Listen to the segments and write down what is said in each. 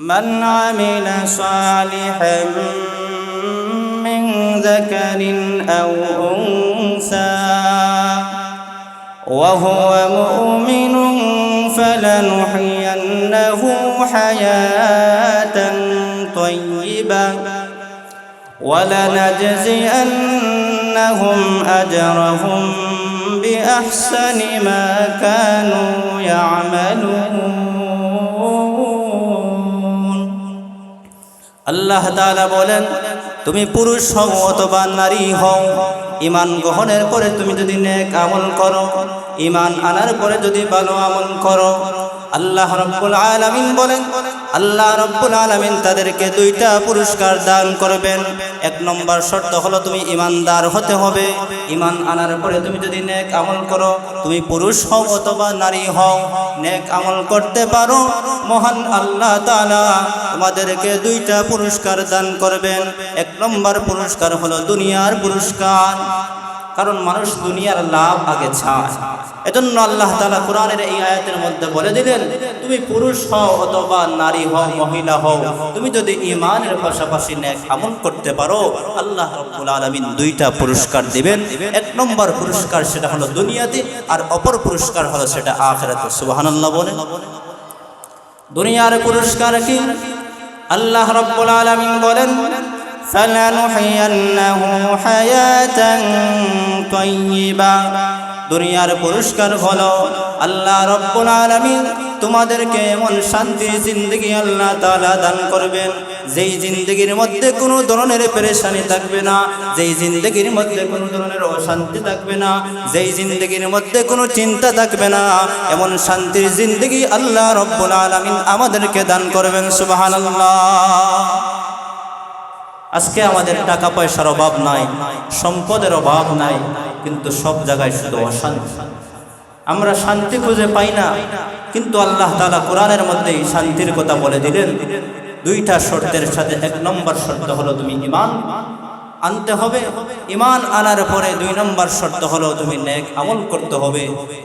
من عمل صالحا من ذكر أو أنثى وهو مؤمن فلنحيينه حياة طيبة ولنجزينهم أجرهم بأحسن ما كانوا يعملون. আল্লাহ তালা বলেন, তুমি পুরুষ হও অথবা নারী হও ইমান গ্রহণের পরে তুমি যদি নেক আমল করো ইমান আনার পরে যদি ভালো আমল করো আল্লাহ রব্বুল আলামিন বলেন, আল্লাহ রব্বুল আলামিন তাদেরকে দুইটা পুরস্কার দান করবেন। এক নম্বর শর্ত হলো তুমি ইমানদার হতে হবে। ইমান আনার পরে তুমি যদি নেক আমল করো, তুমি পুরুষ হও অথবা নারী হও, নেক আমল করতে পারো। মহান আল্লাহ তাআলা তোমাদেরকে দুইটা পুরস্কার দান করবেন। এক নম্বর পুরস্কার হলো দুনিয়ার পুরস্কার। কারণ মানুষ দুনিয়ার লাভ আগে চায়। এজন্য আল্লাহ তাআলা কোরআনের এই আয়াতের মধ্যে বলে দিলেন, তুমি পুরুষ হও অথবা নারী হও, মহিলা হও, তুমি যদি ইমানের পাশাপাশি নেক আমল করতে পারো, আল্লাহ রাব্বুল আলামিন দুইটা পুরস্কার দিবেন। এক নম্বর পুরস্কার সেটা হলো দুনিয়াতে, আর অপর পুরস্কার হলো সেটা আখিরাতে। সুবহানাল্লাহ বলেন। দুনিয়ার পুরস্কার কি? আল্লাহ রাব্বুল আলামিন বলেন فلنحيينه حياة طيبة দুনিয়ার পুরস্কার হলো আল্লাহ রব্বুল আলামিন তোমাদেরকে এমন শান্তির জিন্দগি আল্লাহ তাআলা দান করবেন যেই জিন্দগির মধ্যে কোনো ধরনের পেরেশানি থাকবে না যেই জিন্দগির মধ্যে কোনো ধরনের অশান্তি থাকবে না যেই জিন্দগির মধ্যে কোনো চিন্তা থাকবে না এমন শান্তির জিন্দগি আল্লাহ রব্বুল আলামিন আমাদেরকে দান করবেন সুবহানাল্লাহ আজকে আমাদের টাকা পয়সার অভাব নাই, সম্পদের অভাব নাই, কিন্তু সব জায়গায় শুধু অশান্তি। আমরা শান্তি খুঁজে পাই না, কিন্তু আল্লাহ তালা কোরআনের মধ্যে শান্তির কথা বলে দিলেন। দুইটা শর্তের সাথে এক নম্বর শর্ত হলো তুমি ইমান আনতে হবে। ইমান আনার পরে দুই নম্বর শর্ত হলো তুমি নেক আমল করতে হবে।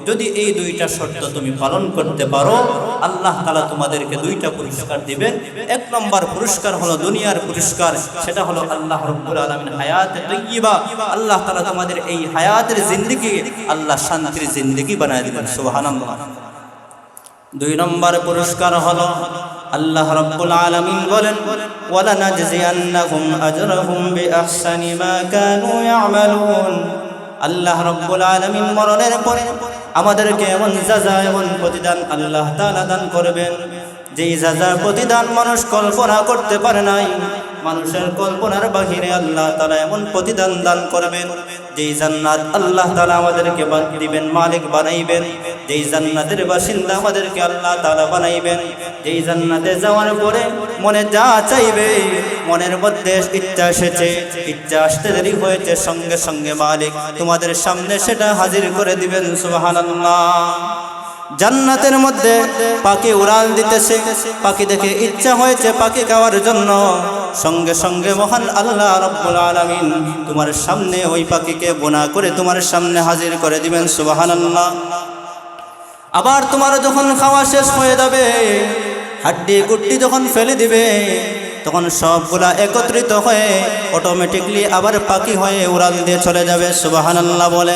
যদি এই দুইটা শর্ত তুমি পালন করতে পারো, আল্লাহ তালা তোমাদেরকে দুইটা পুরস্কার দিবেন। এক নম্বর পুরস্কার হলো দুনিয়ার পুরস্কার, সেটা হলো আল্লাহ রব্বুল আলমিন হায়াত আল্লাহ তালা তোমাদের এই হায়াতের জিন্দিগি, আল্লাহ শান্তির জিন্দিগি বানায় দিবেন, সুবহানাল্লাহ। দুই নম্বর পুরস্কার হলো আল্লাহ রাব্বুল আলামিন বলেন ওয়ালা নাজজিয়ান্নাহুম আজরাহুম বিআহসানি মা কানু ইয়ামালুন। আল্লাহ রাব্বুল আলামিন মরণের পরে আমাদেরকে এমন যাজা এমন প্রতিদান আল্লাহ তাআলা দান করবেন, যেই যাজা প্রতিদান মানুষ কল্পনা করতে পারে নাই, মানুষের কল্পনার বাহিরে আল্লাহ তাআলা এমন প্রতিদান দান করবেন। যেই জান্নাত আল্লাহ তাআলা আমাদেরকে বান- দিবেন, মালিক বানাইবেন, যেই জান্নাতের বাসিন্দা আমাদেরকে আল্লাহ তাআলা বানাইবেন, যেই জান্নাতে যাওয়ার পরে মনে যা চাইবে, মনের মধ্যে ইচ্ছা এসেছে, ইচ্ছা আসতে দেরি হয়েছে, সঙ্গে সঙ্গে মালিক তোমাদের সামনে সেটা হাজির করে দিবেন, সুবহানাল্লাহ। জান্নাতের মধ্যে পাখি উড়াল দিতেছে। পাখি দেখে ইচ্ছা হয়েছে পাখি খাওয়ার জন্য। সঙ্গে সঙ্গে মহান আল্লাহ রব্বুল আলামিন তোমার সামনে ওই পাখিকে বোনা করে তোমার সামনে হাজির করে দিবেন, সুবহানাল্লাহ। আবার তোমার যখন খাওয়া শেষ হয়ে যাবে, হাড্ডি গুড্ডি যখন ফেলে দিবে, তখন সবগুলা একত্রিত হয়ে অটোমেটিকলি আবার পাখি হয়ে উড়াল দিয়ে চলে যাবে, সুবহানাল্লাহ বলে।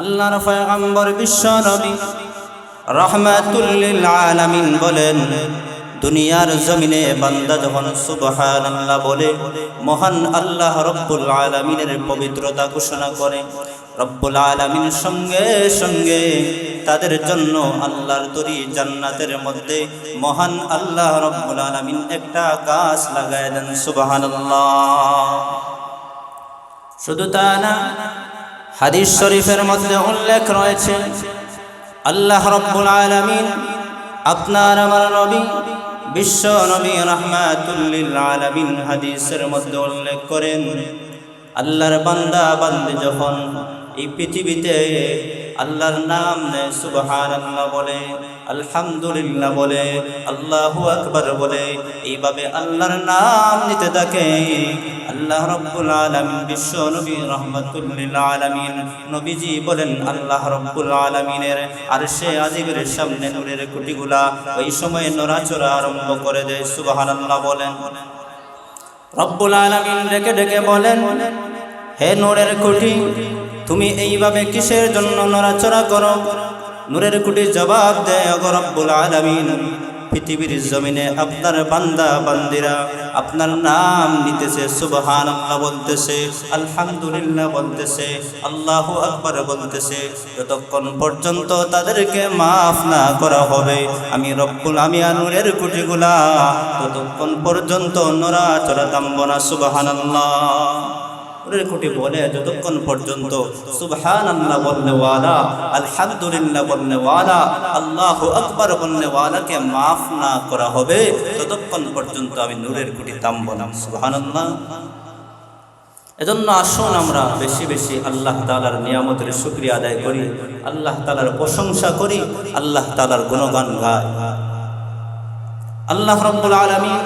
আল্লাহর পয়গম্বর বিশ্ব নবী রহমাতুল্লিল আলামিন বলেন, দুনিয়ার জমিনে বান্দা যখন সুবহানাল্লাহ বলে, মহান আল্লাহ রব্বুল আলামিনের পবিত্রতা ঘোষণা করে, রব্বুল আলামিন সঙ্গে সঙ্গে তাদের জন্য আল্লাহর তরি জান্নাতের মধ্যে মহান আল্লাহ রব্বুল আলামিন একটা গাছ লাগায় দেন সুবহানাল্লাহ। শুধু তা না, হাদিস শরীফের মধ্যে উল্লেখ রয়েছে আল্লাহ রব্বুল আলমিন আপনার আমার নবী, বিশ্ব নবী রহমাতুল্লিল আলমিন হাদিসের মধ্যে উল্লেখ করেন, আল্লাহর বান্দা বান্দে যখন এই পৃথিবীতে আল্লাহর নাম নেয় সুবহান আল্লাহ বলে, আলহামদুলিল্লাহ বলে, আল্লাহু আকবার বলে। এইভাবে আল্লাহর নাম নিতে থাকে। আল্লাহ রব্বুল আলামিন বিশ্ব নবী রহমাতুল্লিল আলামিন। নবীজি বলেন, আল্লাহ রব্বুল আলামিনের আর সে আজিবের সামনে নূরের কুটিগুলা ওই সময় নড়াচড়া আরম্ভ করে দেয়, সুবহানাল্লাহ বলেন। রব্বুল আলামিন ডেকে ডেকে বলেন, হে নূরের কুটি তুমি এইভাবে কিসের জন্য নড়াচড়া করো? নূরের কুটি জবাব দেয়, অগ রব্বুল আলামিন, পৃথিবীর জমিনে আপনার বান্দা, বান্দিরা আপনার নাম নিতেছে সুবহান আল্লাহ বলতেছে, আলহামদুলিল্লাহ বলতেছে, আল্লাহ আকবার বলতেছে। যতক্ষণ পর্যন্ত তাদেরকে মাফ না করা হবে, আমি রব্বুল আমি আনুরের কুটিগুলা, ততক্ষণ পর্যন্ত নড়াচড়া দাম্ব না সুবহান আল্লাহ কুটি বলে যতক্ষণ পর্যন্ত। আলহামদুলিল্লাহ মাফ না করা হবে, ততক্ষণ পর্যন্ত আমি নূরের কুটি দাম্ব না। সুবহান এজন্য আসুন আমরা বেশি বেশি আল্লাহ তালার নিয়ামতের শুক্রিয়া আদায় করি, আল্লাহ তালার প্রশংসা করি, আল্লাহ তালার গুণগান গাই। আল্লাহ রব্বুল আলমিন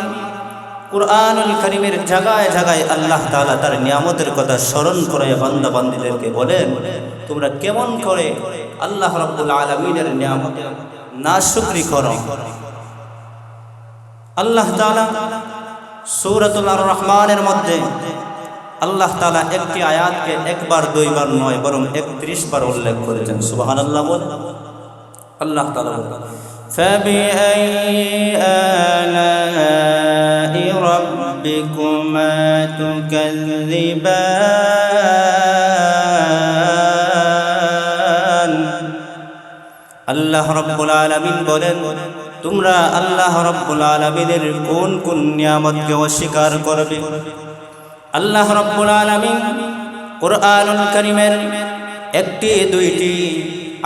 কুরআনুল করিমের জায়গায় জায়গায় আল্লাহ তাআলা তার নিয়ামতের কথা স্মরণ করে বান্দা বান্দীদেরকে বলেন, তোমরা কেমন করে আল্লাহ রাব্বুল আলামিনের নিয়ামতের নাশুকরি করো? আল্লাহ তালা সূরাতুল রহমানের মধ্যে আল্লাহ তাআলা একটি আয়াতকে একবার, দুইবার নয় বরং একত্রিশ বার উল্লেখ করেছেন। বল। আল্লাহ তাআলা বলেন فبأي آلاء ربكما تكذبان আল্লাহ রব্বুল আলামিন বলেন তোমরা আল্লাহ রব্বুল আলামিনের কোন কোন নিয়ামতকে অস্বীকার করবে আল্লাহ রব্বুল আলামিন কোরআনুল কারীমের একটি দুইটি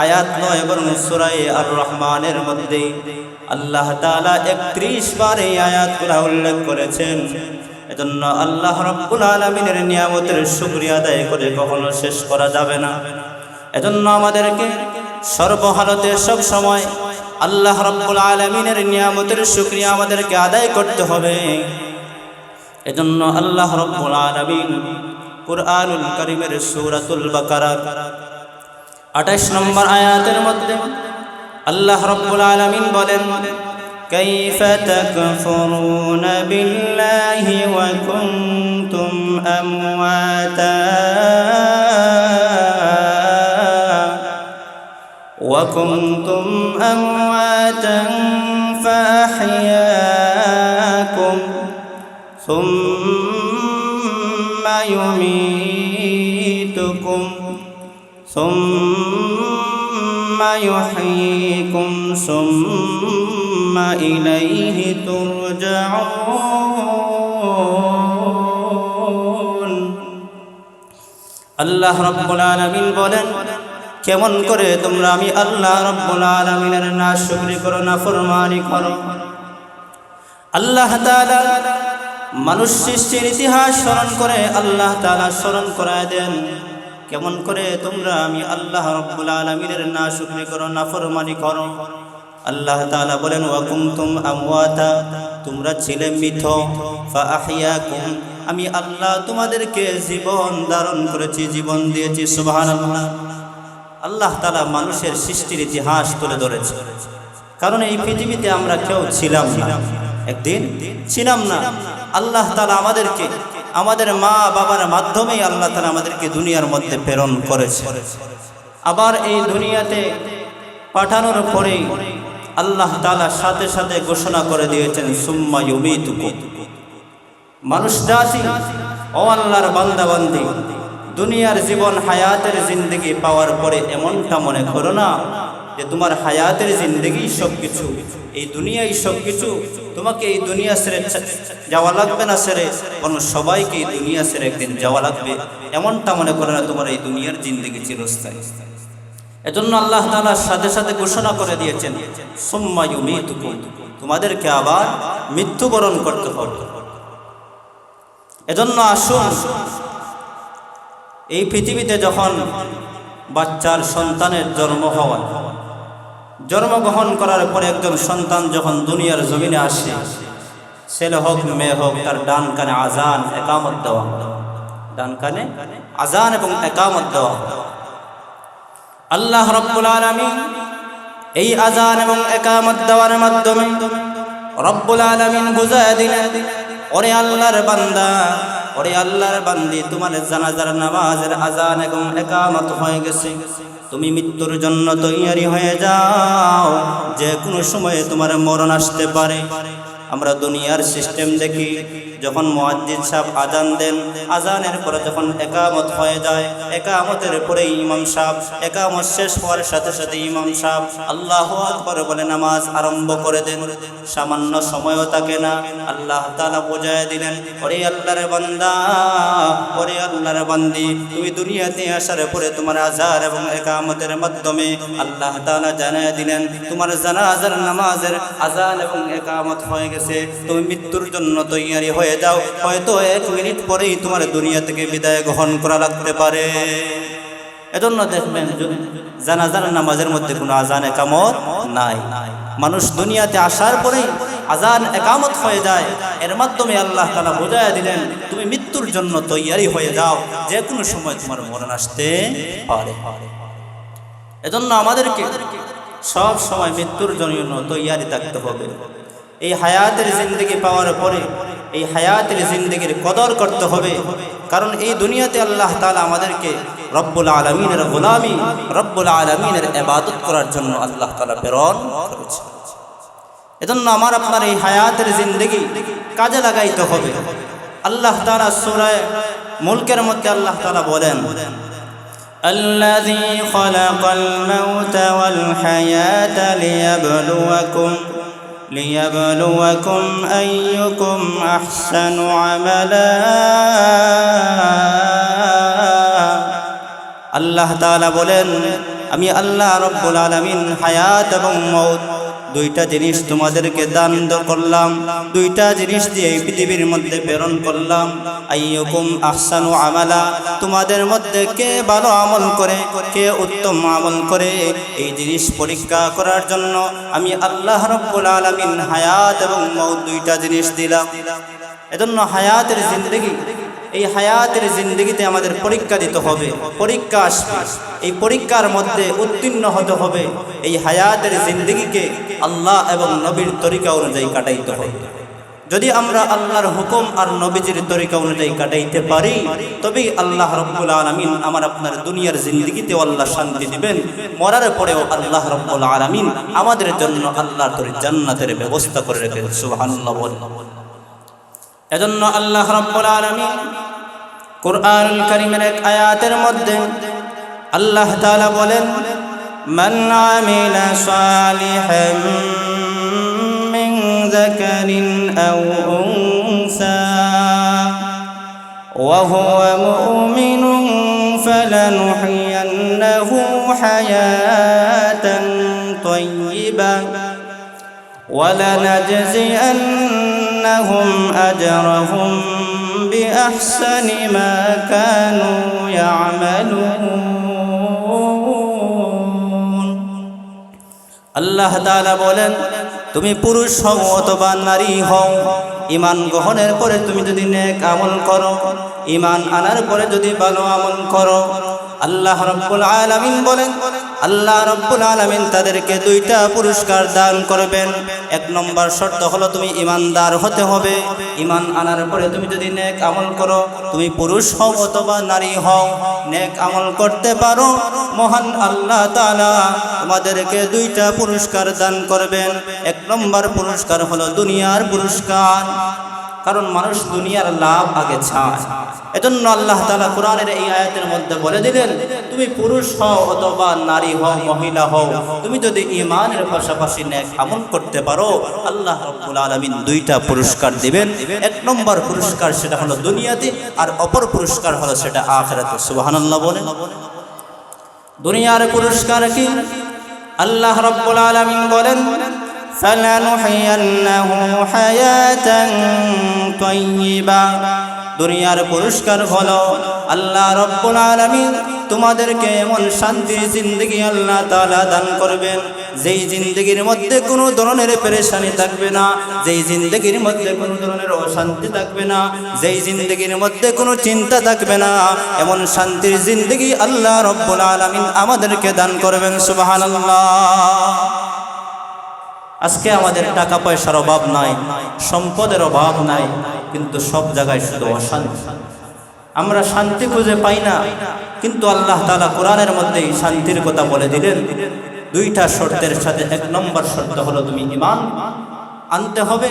আয়াত নয় এবং সুরাই আর রহমানের মধ্যে। আল্লাহ তাআলা একত্রিশ বার এই আয়াতগুলো উল্লেখ করেছেন। এজন্য আল্লাহ রব্বুল আলমিনের নিয়ামতের শুক্রিয়া আদায় করে কখনো শেষ করা যাবে না। এজন্য আমাদেরকে সর্বহালতে সব সময় আল্লাহ রব্বুল আলমিনের নিয়ামতের শুক্রিয়া আমাদেরকে আদায় করতে হবে। এজন্য আল্লাহ রব্বুল আলমিন কুরআনুল করিমের সূরাতুল বাকারা আঠাশ নম্বর আয়াতের মধ্যে আল্লাহ রব্বুল আলমিন বলেন كيف تكفرون بالله وكنتم أمواتا وكنتم أمواتا فأحياكم ثم يميتكم ثم সুম্মা ইউহয়িকুম সুম্মা ইলাইহি তুরজাউন আল্লাহ রাব্বুল আলামিন বলেন, কেমন করে তোমরা আমি আল্লাহ রব্বুল আলামিনের না শুকরি করো না ফরমানি করো? আল্লাহ তাআলা মানুষ সৃষ্টির ইতিহাস স্মরণ করে আল্লাহ তালা স্মরণ করায় দেন। কেমন করে তোমরা আমি আল্লাহ রব্বুল আলমিনের না শুক্রি করো না ফরমানি করো। আল্লাহ তাআলা বলেন ওয়াকুমতুম আমওয়াতা তোমরা ছিলে মিথ আমি আল্লাহ তোমাদেরকে জীবন ধারণ করেছি, জীবন দিয়েছি, সুবহানাল্লাহ। আল্লাহ তালা মানুষের সৃষ্টির ইতিহাস তুলে ধরেছে। কারণ এই পৃথিবীতে আমরা কেউ ছিলাম একদিন ছিলাম না। আল্লাহ তালা আমাদেরকে আমাদের মা বাবার মাধ্যমে আল্লাহ তালা আমাদেরকে দুনিয়ার মধ্যে প্রেরণ করেছে। আবার এই দুনিয়াতে পাঠানোর পরে আল্লাহ তালা সাথে সাথে ঘোষণা করে দিয়েছেন, সুম্মা ইউমিতুকু মানুষ জাতি, ও আল্লাহর বান্দাবান্দি, দুনিয়ার জীবন হায়াতের জিন্দগি পাওয়ার পরে এমনটা মনে করো না যে তোমার হায়াতের জিন্দগি সব কিছু এই দুনিয়াই সব কিছু তোমাকে এই দুনিয়া ছেড়ে যাওয়া লাগবে না ছেড়ে, বরং সবাইকে এই দুনিয়া ছেড়ে একদিন যাওয়া লাগবে। এমনটা মনে করে না তোমার এই দুনিয়ার জিন্দগি চিরস্থায়ী। এজন্য আল্লাহ তাআলার সাথে সাথে ঘোষণা করে দিয়েছেন সোম্মায়ু মৃত্যুকুম তোমাদেরকে আবার মৃত্যুবরণ করতে হবে। এজন্য আসুন, এই পৃথিবীতে যখন বাচ্চার সন্তানের জন্ম হওয়া জন্মগ্রহণ করার পরে একজন সন্তান যখন দুনিয়ার জমিনে আসে, ছেলে হোক, মেয়ে হোক, তার ডান কানে আজান, একামত দেওয়া। ডান কানে আজান এবং একামত দেওয়া। আল্লাহ রব্বুল আলমী এই আজান এবং একামত দেওয়ার মাধ্যমে রব্বুল আলমিন বুঝায় দিলেন, ওরে আল্লাহর বান্দা, ওরে আল্লাহর বান্দি, তোমার জানাজার নামাজের আজান এবং একামত হয়ে গেছে। তুমি মৃত্যুর জন্য তৈয়ারি হয়ে যাও। যে কোনো সময়ে তোমার মরণ আসতে পারে। আমরা দুনিয়ার সিস্টেম দেখি। যখন মোয়াজ্জিদ সাহেব আজান দেন আজানের পরে যখন একামত হয়ে যায়, একামতের পরে ইমাম সাহেব, একামত শেষ হওয়ার সাথে সাথে ইমাম সাহেব আল্লাহ আকবর বলে নামাজ আরম্ভ করে দেন। সামান্য সময়ও থাকে না, আল্লাহ তালা বোঝায় দিলেন, ওরে আল্লাহর বান্দা, ওরে আল্লাহর বান্দি, তুমি দুনিয়াতে আসার পরে তোমার আজার এবং একামতের মাধ্যমে আল্লাহ তালা জানায় দিলেন, তোমার জানাজার নামাজের আজান এবং একামত হয়ে গেছে, তুমি মৃত্যুর জন্য তৈয়ারি হয়ে যাও। হয়তো এক মিনিট পরেই তোমার দুনিয়া থেকে বিদায় গ্রহণ করা লাগতে পারে। এজন্য দেখবেন জানাজার নামাজের মধ্যে কোনো আজান একামত নাই। মানুষ দুনিয়াতে আসার পরেই আজান একামত হয়ে যায়। এর মাধ্যমে আল্লাহ তালা বোঝায় দিলেন, তুমি মৃত্যুর জন্য তৈয়ারি হয়ে যাও। যে কোনো সময় তোমার মরণ আসতে পারে। এজন্য আমাদেরকে সব সময় মৃত্যুর জন্য তৈয়ারি থাকতে হবে। এই হায়াতের জিন্দগি পাওয়ার পরে এই হায়াতের জিন্দগির কদর করতে হবে কারণ এই দুনিয়াতে আল্লাহ তালা আমাদেরকে রব্বুল আলমিনের গোলামি রব্বুল আলমিনের এবাদত করার জন্য আল্লাহ তালা প্রেরণ করেছে এজন্য আমার আপনার এই হায়াতের জিন্দগি কাজে লাগাইতে হবে আল্লাহ তালা সুরায় মুলকের মধ্যে আল্লাহ তালা বলেন الذي خلق الموت والحياة ليبلوكم ليبلوكم أيكم أحسن عملا. الله تعالى بولن আমি আল্লাহ রব্বুল আলামিন, হায়াত এবং মৌত দুইটা জিনিস তোমাদেরকে দান করলাম। দুইটা জিনিস দিয়ে এই পৃথিবীর মধ্যে প্রেরণ করলাম। আইয়ুকুম আহসানু আমালা, তোমাদের মধ্যে কে ভালো আমল করে, কে উত্তম আমল করে, এই জিনিস পরীক্ষা করার জন্য আমি আল্লাহ রব্বুল আলামিন, হায়াত এবং মৌত দুইটা জিনিস দিলাম। এজন্য হায়াতের জিন্দগি এই হায়াতের জিন্দগিতে আমাদের পরীক্ষা দিতে হবে, পরীক্ষা আসবে। এই পরীক্ষার মধ্যে উত্তীর্ণ হতে হবে। এই হায়াতের জিন্দগিকে আল্লাহ এবং নবীর তরিকা অনুযায়ী কাটাইতে হবে। যদি আমরা আল্লাহর হুকুম আর নবীজির তরিকা অনুযায়ী কাটাইতে পারি, তবেই আল্লাহ রব্বুল আলমিন আমার আপনার দুনিয়ার জিন্দগিতে আল্লাহ শান্তি দিবেন। মরার পরেও আল্লাহ রব্বুল আলমিন আমাদের জন্য আল্লাহ তোর জান্নাতের ব্যবস্থা করে রেখে বলেন। এজন্য আল্লাহ রব্বুল আলামিন কুরআনুল কারীমের এক আয়াতের মধ্যে আল্লাহ তাআলা বলেন মান আমিলা সালিহান মিন যাকারিন আও উনসা وهو مؤمن فلنحيينه حياة طيبة ولنجزئنهم أجرهم بأحسن ما كانوا يعملون আল্লাহ তাআলা বলেন তুমি পুরুষ হও অথবা নারী হও ইমান গ্রহণের পরে তুমি যদি নেক আমল করো ইমান আনার পরে যদি ভালো আমল করো আল্লাহ রব্বুল আলামিন বলেন, আল্লাহ রব্বুল আলামিন তাদেরকে দুইটা পুরস্কার দান করবেন। এক নম্বর শর্ত হলো তুমি ইমানদার হতে হবে। ইমান আনার পরে তুমি যদি নেক আমল করো, তুমি পুরুষ হও অথবা নারী হও, নেক আমল করতে পারো। মহান আল্লাহ তাআলা তোমাদেরকে দুইটা পুরস্কার দান করবেন। এক নম্বর পুরস্কার হলো দুনিয়ার পুরস্কার। কারণ মানুষ দুনিয়ার লাভ আগে চায়। এজন্য আল্লাহ তালা কোরআনের এই আয়াতের মধ্যে বলে দিলেন, তুমি পুরুষ হও অথবা নারী হও, মহিলা হও, তুমি যদি ইমানের পাশাপাশি নেক আমল করতে পারো, আল্লাহ রব্বুল আলমিন দুইটা পুরস্কার দিবেন। এক নম্বর পুরস্কার সেটা হলো দুনিয়াতে আর অপর পুরস্কার হলো সেটা আখেরাতে। সুবহানাল্লাহ বলেন। দুনিয়ার পুরস্কার কি? আল্লাহ রব্বুল আলমিন বলেন فلنحيينه حياة طيبة দুনিয়ার পুরস্কার হলো আল্লাহ রব্বুল আলামিন তোমাদেরকে এমন শান্তির জিন্দগি আল্লাহ তাআলা দান করবেন যেই জিন্দগির মধ্যে কোনো ধরনের পেরেশানি থাকবে না যেই জিন্দগির মধ্যে কোনো ধরনের অশান্তি থাকবে না যেই জিন্দগির মধ্যে কোনো চিন্তা থাকবে না এমন শান্তির জিন্দগি আল্লাহ রব্বুল আলামিন আমাদেরকে দান করবেন সুবহানাল্লাহ আজকে আমাদের টাকা পয়সার অভাব নাই, সম্পদের অভাব নাই, কিন্তু সব জায়গায় শুধু অশান্তি। আমরা শান্তি খুঁজে পাই না, কিন্তু আল্লাহ তালা কোরআনের মধ্যেই শান্তির কথা বলে দিলেন। দুইটা শর্তের সাথে এক নম্বর শর্ত হলো তুমি ইমান আনতে হবে।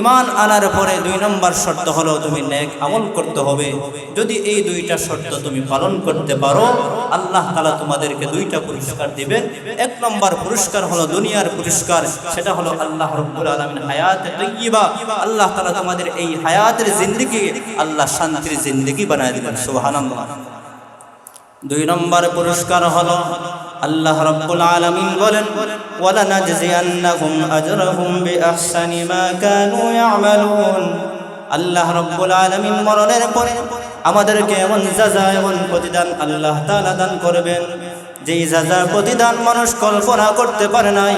ইমান আনার পরে দুই নম্বর শর্ত হলো তুমি নেক আমল করতে হবে। যদি এই দুইটা শর্ত তুমি পালন করতে পারো, আল্লাহ তালা তোমাদেরকে দুইটা পুরস্কার দিবেন। এক নম্বর পুরস্কার হলো দুনিয়ার পুরস্কার, সেটা হলো আল্লাহ রব্বুল আলমিন হায়াত তৈবা আল্লাহ তালা তোমাদের এই হায়াতের জিন্দিগি, আল্লাহ শান্তির জিন্দিগি বানায় দিবেন, সুবহানাল্লাহ। দুই নম্বর পুরস্কার হলো আল্লাহ রাব্বুল আলামিন বলেন ওয়ালা নাজজিয়ান্নাহুম আজরাহুম বিআহসানি মা কানু ইয়ামালুন। আল্লাহ রাব্বুল আলামিন মরণের পরে আমাদেরকে এমন যাজা এমন প্রতিদান আল্লাহ তাআলা দান করবেন, যেই যাজার প্রতিদান মানুষ কল্পনা করতে পারে নাই,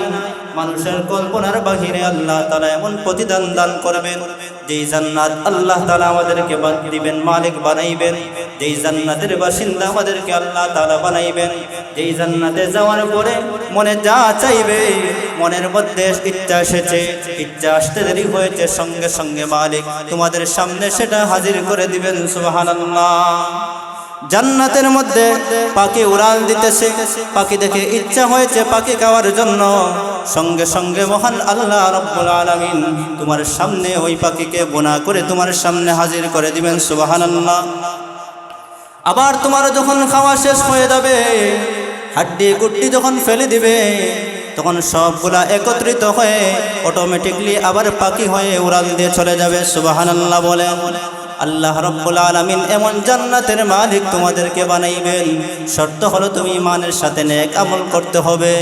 মানুষের কল্পনার বাহিরে আল্লাহ তাআলা এমন প্রতিদান দান করবেন, যেই জান্নাত আল্লাহ তাআলা আমাদেরকে বান- দিবেন, মালিক বানাইবেন। যেই জান্নাতের বাসিন্দা আমাদেরকে আল্লাহ তাআলা বানাইবেন, যেই জান্নাতে যাওয়ার পরে মনে যা চাইবে, মনের মধ্যে ইচ্ছা এসেছে, ইচ্ছা আসতে দেরি হয়েছে, সঙ্গে সঙ্গে মালিক তোমাদের সামনে সেটা হাজির করে দিবেন, সুবহানাল্লাহ। জান্নাতের মধ্যে পাখি উড়াল দিতেছে, পাখি দেখে ইচ্ছা হয়েছে পাখি খাওয়ার জন্য। সঙ্গে সঙ্গে মহান আল্লাহ রব্বুল আলামিন তোমার সামনে ওই পাখিকে বোনা করে তোমার সামনে হাজির করে দিবেন, সুবহানাল্লাহ। আবার তোমার যখন খাওয়া শেষ হয়ে যাবে, হাড্ডি গুড্ডি যখন ফেলে দিবে, তখন সবগুলা একত্রিত হয়ে অটোমেটিকলি আবার পাখি হয়ে উড়াল দিয়ে চলে যাবে। সুবহানাল্লাহ বলে। আল্লাহ রব্বুল আলামিন এমন জান্নাতের মালিক তোমাদেরকে বানাইবেন। শর্ত হলো তুমি ইমানের সাথে নেক আমল করতে হবে।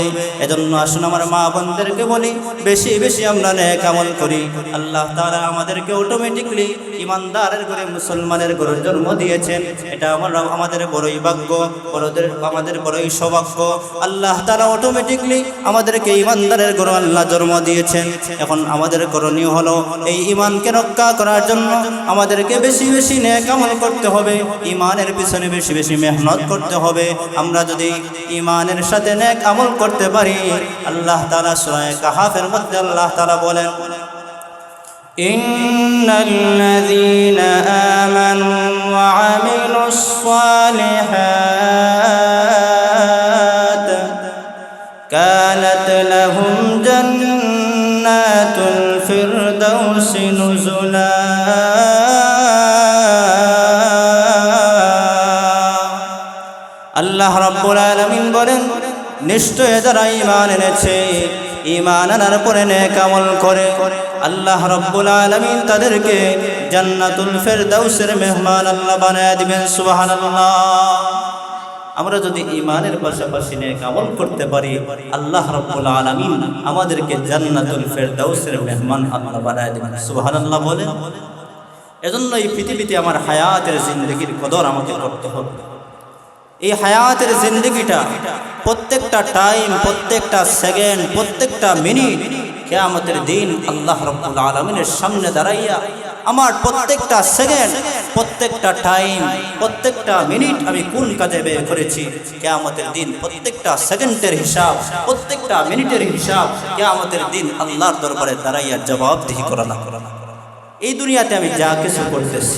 এজন্য আসুন আমার মা বোনদেরকে বলি, বেশি বেশি আমরা নেক আমল করি। আল্লাহ তাআলা আমাদেরকে অটোমেটিকলি ইমানদারের ঘরে মুসলমানের ঘরে জন্ম দিয়েছেন। এটা আমরা আমাদের বড়ই ভাগ্য, বড়দের আমাদের বড়ই সৌভাগ্য। আল্লাহ তারা অটোমেটিকলি আমাদেরকে ইমানদারের ঘরে আল্লাহ জন্ম দিয়েছেন। এখন আমাদের করণীয় হলো এই ইমানকে রক্ষা করার জন্য আমাদেরকে বেশি বেশি নেক আমল করতে হবে। ইমানের পিছনে বেশি বেশি মেহনত করতে হবে। আমরা যদি ইমানের সাথে নেক আমল করতে পারি, আল্লাহ তাআলা সূরা কাহাফের মধ্যে আল্লাহ তাআলা বলেন إن الذين آمنوا وعملوا الصالحات كانت لهم جنات الفردوس نزلا আল্লাহ রব্বুল আলামিন বলেন নিশ্চয় যারা ঈমান এনেছে ঈমান আনার পরে নেক আমল করে। আল্লাহ রব্বুল আলামিন তাদেরকে জান্নাতুল ফেরদাউসের মেহমান আল্লাহ বানায় দিবেন, সুবহানাল্লাহ। আমরা যদি ইমানের পাশাপাশি নেক আমল করতে পারি, আল্লাহ রব্বুল আলামিন আমাদেরকে জান্নাতুল ফেরদাউসের মেহমান আল্লাহ বানায় দিবেন, সুবহানাল্লাহ বলে এজন্য এই পৃথিবীতে আমার হায়াতের জিন্দগির কদর আমাকে করতে হবে। এই হায়াতের জিন্দগিটা প্রত্যেকটা টাইম প্রত্যেকটা সেকেন্ড প্রত্যেকটা মিনিট কেয়ামতের দিন আল্লাহ রব্বুল আলমিনের সামনে দাঁড়াইয়া আমার প্রত্যেকটা সেকেন্ড প্রত্যেকটা টাইম প্রত্যেকটা মিনিট আমি কোন কাজে ব্যয় করেছি? কেয়ামতের দিন প্রত্যেকটা সেকেন্ডের হিসাব, প্রত্যেকটা মিনিটের হিসাব কেয়ামতের দিন আল্লাহর দরবারে দাঁড়াইয়া জবাবদিহি করা না এই দুনিয়াতে আমি যা কিছু করতেছি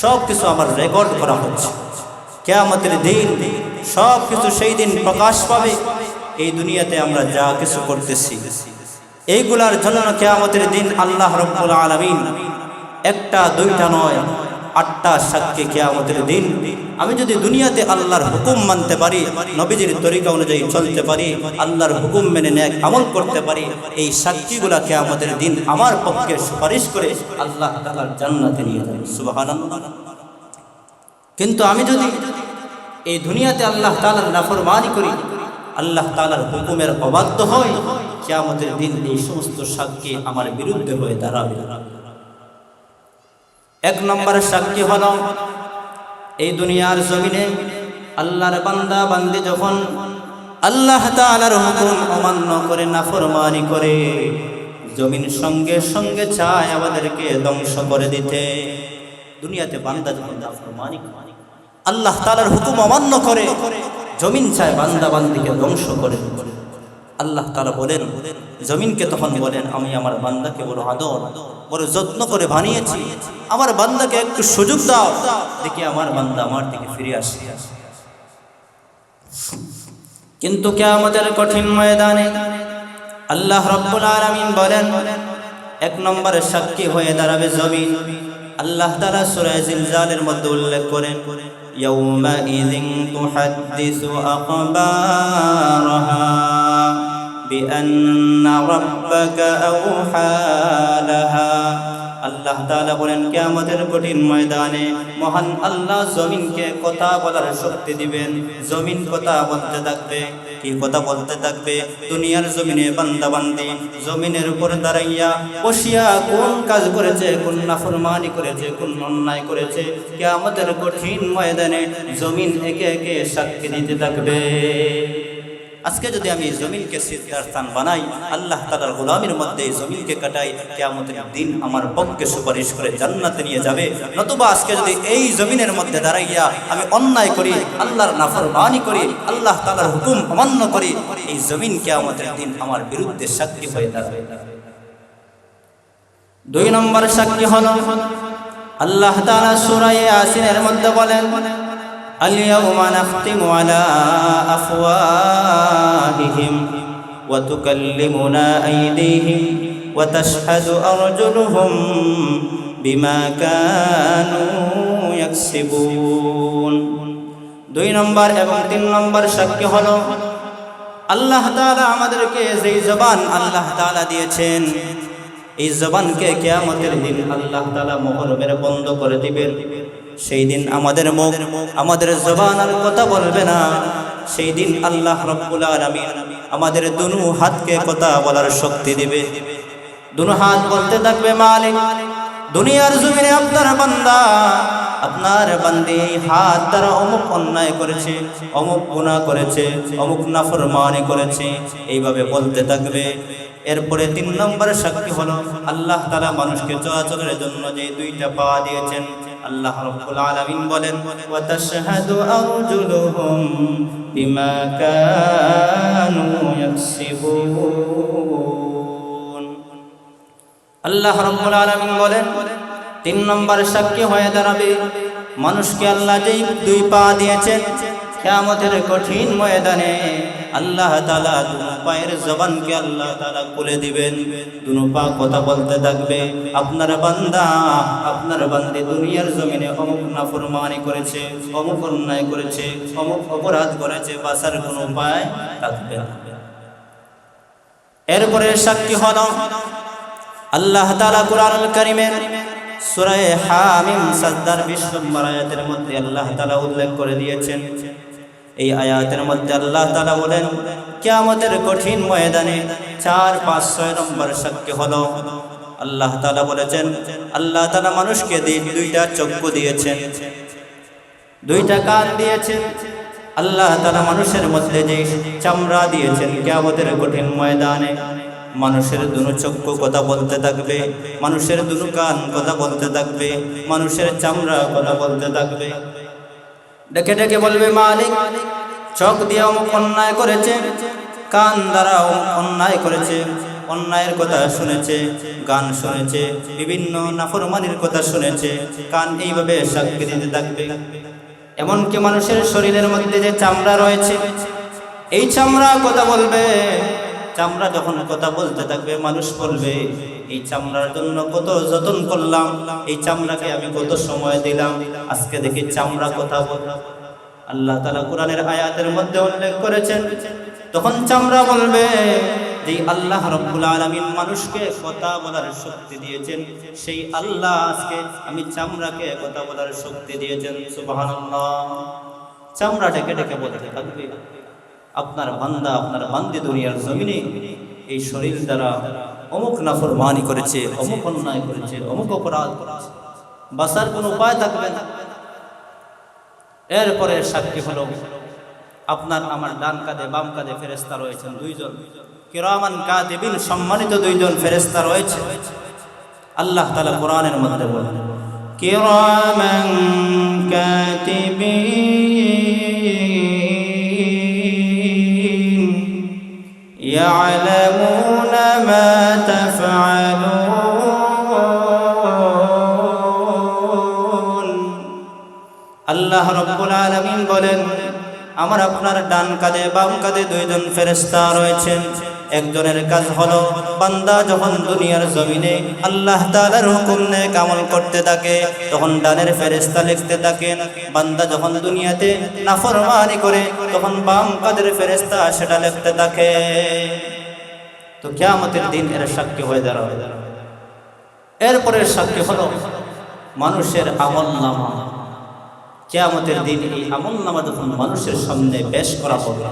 সব কিছু আমার রেকর্ড করা হচ্ছে। কেয়ামতের দিন সব কিছু সেই দিন প্রকাশ পাবে। এই দুনিয়াতে আমরা যা কিছু করতেছি। এইগুলার জন্য কেয়ামতের দিন আল্লাহ রব্বুল আলমিন একটা, দুইটা নয়, আটটা সাক্ষী কেয়ামতের দিন আমি যদি দুনিয়াতে আল্লাহর হুকুম মানতে পারি, নবীজির তরিকা অনুযায়ী চলতে পারি, আল্লাহর হুকুম মেনে নেক আমল করতে পারি, এই সাক্ষীগুলা কেয়ামতের দিন আমার পক্ষে সুপারিশ করে আল্লাহ জান্নাতে নিয়ে যাবে। সুবহানাল্লাহ। কিন্তু আমি যদি এই দুনিয়াতে আল্লাহ তালার নাফরমানি করি আল্লাহ তালার হুকুমের অবাধ্য হয় কেয়ামতের দিন এই সমস্ত সাক্ষী আমার বিরুদ্ধে হয়ে দাঁড়াবে। এক নম্বরের সাক্ষী হল এই দুনিয়ার জমিনে আল্লাহর বান্দা বান্দি যখন আল্লাহ তাআলার হুকুম অমান্য করে নাফরমানি করে জমিন সঙ্গে সঙ্গে চায় আমাদেরকে ধ্বংস করে দিতে। দুনিয়াতে বান্দা যখন নাফরমানি করে, আল্লাহ তাআলার হুকুম অমান্য করে, জমিন চায় বান্দা বান্দিকে ধ্বংস করে। আল্লাহ তাআলা বলেন, জমিনকে তখন বলেন, আমি আমার বান্দাকে বড় আদর বড় যত্ন করে বানিয়েছি। আমার বান্দাকে একটু সুযোগ দাও, দেখি আমার বান্দা আমার দিকে ফিরে আসে। কিন্তু কে আমাদের কঠিন ময়দানে আল্লাহ রব্বুল আলামিন বলেন, এক নম্বরে সাক্ষী হয়ে দাঁড়াবে জমিন। আল্লাহ তাআলা সূরা জিলজালের মধ্যে উল্লেখ করেন يومئذ تحدث أخبارها بأن ربك أوحى لها আল্লাহ তাআলা বলেন, কিয়ামতের কঠিন ময়দানে মহান আল্লাহ জমিনকে কথা বলার শক্তি দিবেন। জমিন কথা বলতে থাকবে। কি কথা বলতে থাকবে? দুনিয়ার জমিনে বান্দা বান্দি জমিনের উপর দাঁড়াইয়া বসিয়া কোন কাজ করেছে, কোন নাফরমানি করেছে, কোন অন্যায় করেছে, কিয়ামতের কঠিন ময়দানে জমিন একে একে সাক্ষী দিতে থাকবে। আজকে যদি আমি জমিনকে সিদ্ধার স্থান বানাই, আল্লাহ তালার গোলামের মধ্যে জমিনকে কাটাই কেমতের দিন আমার পক্ষে সুপারিশ করে জান্নাতে নিয়ে যাবে। নতুবা আজকে যদি এই জমিনের মধ্যে দাঁড়াইয়া আমি অন্যায় করি, আল্লাহর নাফরমানি করি, আল্লাহ তালার হুকুম অমান্য করি, এই জমিন কেমতের দিন আমার বিরুদ্ধে সাক্ষী হয়ে দাঁড়াবে। দুই নম্বর সাক্ষী হল, আল্লাহ তাআলা সূরা ইয়াসিনের মধ্যে বলেন اليوم نختم على أفواههم وتكلمنا أيديهم وتشهد أرجلهم بما كانوا يكسبون দুই নম্বর এবং তিন নম্বর সাক্ষী হলো আল্লাহ তাআলা আমাদেরকে যেই জবান আল্লাহ তাআলা দিয়েছেন এই জবানকে কেয়ামতের দিন আল্লাহ তাআলা মোহর মেরে বন্ধ করে দিবেন সেই দিন আমাদের মুখ, আমাদের জবান আর কথা বলবে না। সেই দিন আল্লাহ রব্বুল আলামিন আমাদের দুনু হাতকে কথা বলার শক্তি দিবে। দুনু হাত বলতে থাকবে, মালিক, দুনিয়ার জমিনে আপনার বান্দা, আপনার বান্দি হাত দ্বারা অমুক অন্যায় করেছে, অমুক গুনাহ করেছে, অমুক নাফরমানি করেছে, এইভাবে বলতে থাকবে। এরপরে তিন নম্বরের সাক্ষী হলো, আল্লাহ তাআলা মানুষকে চলাচলের জন্য যে দুইটা পা দিয়েছেন আল্লাহ রাব্বুল আলামিন বলেন ওয়া তাশহাদু আরজুলুহুম বিমা কানু ইয়াকসিবুন। আল্লাহ রাব্বুল আলামিন বলেন, তিন নম্বর সাক্ষী হয়ে দাঁড়াবে। মানুষকে আল্লাহ যেই দুই পা দিয়েছেন কিয়ামতের কঠিন ময়দানে আল্লাহ তাআলা দুনো পায়ের জবানকে আল্লাহ তালা খুলে দিবেন। দুনো পা কথা বলতে থাকবে। আপনার বান্দা, আপনার বান্দি দুনিয়ার জমিনে অমুক নাফরমানি করেছে, অমুক অন্যায় করেছে, অমুক অপরাধ করেছে বাসার কোনো উপায় থাকবে এরপরে সাক্ষী হল আল্লাহ তাআলা কুরআনুল কারীমের সূরা হামিম সাজদার 20 নম্বর আয়াতের মধ্যে আল্লাহ তালা উল্লেখ করে দিয়েছেন এই আয়াতের মধ্যে আল্লাহ তালা বলেন, কিয়ামতের কঠিন ময়দানে 4 5 6 নম্বর সাক্ষী হলো। আল্লাহ তালা বলেছেন, আল্লাহ তালা মানুষকে দুইটা চক্ষু দিয়েছেন, দুইটা কান দিয়েছেন। আল্লাহ তালা মানুষের মধ্যে যে চামড়া দিয়েছেন কিয়ামতের কঠিন ময়দানে, মানুষের দুনো চক্ষু কথা বলতে থাকবে, মানুষের দুনো কান কথা বলতে থাকবে, মানুষের চামড়া কথা বলতে থাকবে। ডেকে ডেকে বলবে, মালিক চোখ দিয়ে অমুক অন্যায় করেছে, কান দ্বারা অন্যায় করেছে, অন্যায়ের কথা শুনেছে, গান শুনেছে, বিভিন্ন নাফরমানির কথা শুনেছে, কান এইভাবে সাক্ষী দিতে থাকবে। এমনকি মানুষের শরীরের মধ্যে যে চামড়া রয়েছে, এই চামড়া কথা বলবে। চামড়া যখন কথা বলতে থাকবে, মানুষ বলবে এই চামড়ার জন্য কত যতন করলাম, এই চামড়াকে আমি কত সময় দিলাম, আজকে দেখি চামড়া কথা আল্লাহ তালা কোরআনের আয়াতের মধ্যে উল্লেখ করেছেন, তখন চামড়া বলবে যে আল্লাহ রব্বুল আলমিন মানুষকে কথা বলার শক্তি দিয়েছেন, সেই আল্লাহ আজকে আমি চামড়াকে কথা বলার শক্তি দিয়েছেন, সুবহানাল্লাহ। চামড়া ডেকে ডেকে বলতে থাকবে আপনার বান্দা, আপনার বান্দি দুনিয়ার জমিনে এই শরীর দ্বারা অমুক নাফরমানি করেছে, অমুক অন্যায় করেছে, অমুক অপরাধ বাঁচার কোনো উপায় থাকবে না। এরপরে সাক্ষী হলো, আপনার আমার ডান কাঁধে, বাম কাঁধে ফেরেস্তা রয়েছেন দুইজন। কিরামান কাদিবিন সম্মানিত দুইজন ফেরেস্তা রয়েছে। আল্লাহ তালা কোরআনের মধ্যে বলেন, কিরামান কাতিবিন বলেন, আমার আপনার ডান কাঁধে বাম কাঁধে দুইজন ফেরেশতা রয়েছেন। একজনের কাজ হলো বান্দা যখন দুনিয়ার জমিনে আল্লাহ তাআলার হুকুম নিয়ে কামল করতে থাকে, তখন ডানের ফেরেশতা লিখতে থাকেন, বান্দা যখন দুনিয়াতে নাফরমানি করে, তখন বাম কাঁধের ফেরেশতা সেটা লিখতে থাকে। তো কিয়ামতের দিন এর সাক্ষী হয়ে দাঁড়াবে। এরপরের সাক্ষী হলো মানুষের আমল নামা। কেয়ামতের দিন এই আমল নামা মানুষের সামনে বেশ করা হবে